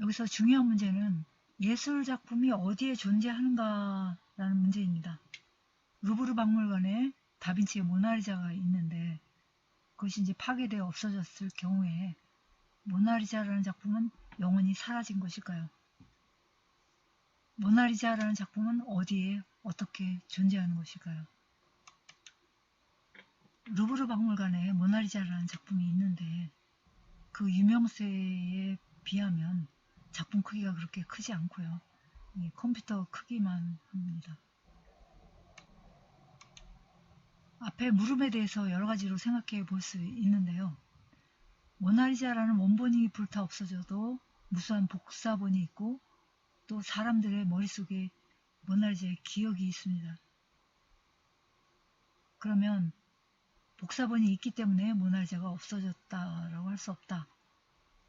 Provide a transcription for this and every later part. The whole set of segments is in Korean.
여기서 중요한 문제는 예술 작품이 어디에 존재하는가라는 문제입니다. 루브르 박물관에 다빈치의 모나리자가 있는데 그것이 이제 파괴되어 없어졌을 경우에 모나리자라는 작품은 영원히 사라진 것일까요? 모나리자라는 작품은 어디에 어떻게 존재하는 것일까요? 루브르 박물관에 모나리자라는 작품이 있는데 그 유명세에 비하면 작품 크기가 그렇게 크지 않고요. 이 컴퓨터 크기만 합니다. 앞에 물음에 대해서 여러 가지로 생각해 볼 수 있는데요. 모나리자라는 원본이 불타 없어져도 무수한 복사본이 있고 또 사람들의 머릿속에 모나리자의 기억이 있습니다. 그러면 복사본이 있기 때문에 모나리자가 없어졌다라고 할 수 없다.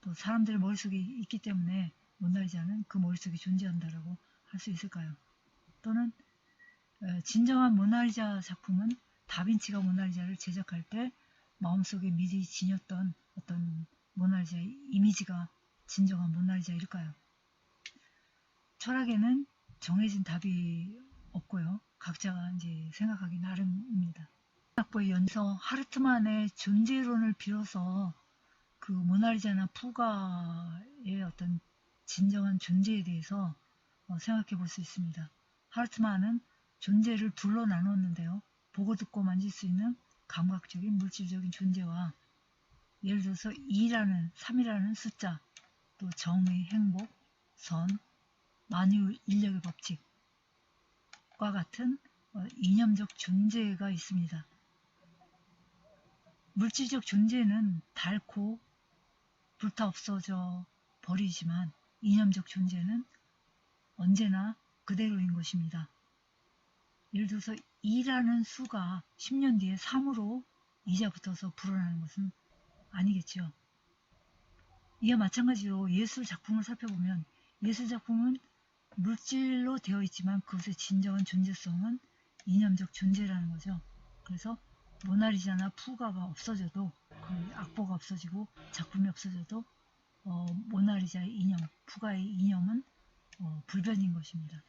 또 사람들의 머릿속에 있기 때문에 모나리자는 그 머릿속에 존재한다라고 할 수 있을까요? 또는 어, 진정한 모나리자 작품은 다빈치가 모나리자를 제작할 때 마음속에 미리 지녔던 어떤 모나리자의 이미지가 진정한 모나리자일까요? 철학에는 정해진 답이 없고요. 각자가 이제 생각하기 나름입니다. 학부의 연서 하르트만의 존재론을 빌어서 그 모나리자나 푸가의 어떤 진정한 존재에 대해서 어, 생각해 볼 수 있습니다. 하르트만은 존재를 둘로 나눴는데요. 보고 듣고 만질 수 있는 감각적인 물질적인 존재와 예를 들어서 2라는 3이라는 숫자, 또 정의, 행복, 선, 만유 인력의 법칙과 같은 어, 이념적 존재가 있습니다. 물질적 존재는 닳고 불타 없어져 버리지만 이념적 존재는 언제나 그대로인 것입니다. 예를 들어서 2라는 수가 10년 뒤에 3으로 이자 붙어서 불어나는 것은 아니겠죠. 이와 마찬가지로 예술 작품을 살펴보면 예술 작품은 물질로 되어 있지만 그것의 진정한 존재성은 이념적 존재라는 거죠. 그래서 모나리자나 푸가가 없어져도 그 악보가 없어지고 작품이 없어져도 어, 모나리자의 이념, 푸가의 이념은 어, 불변인 것입니다.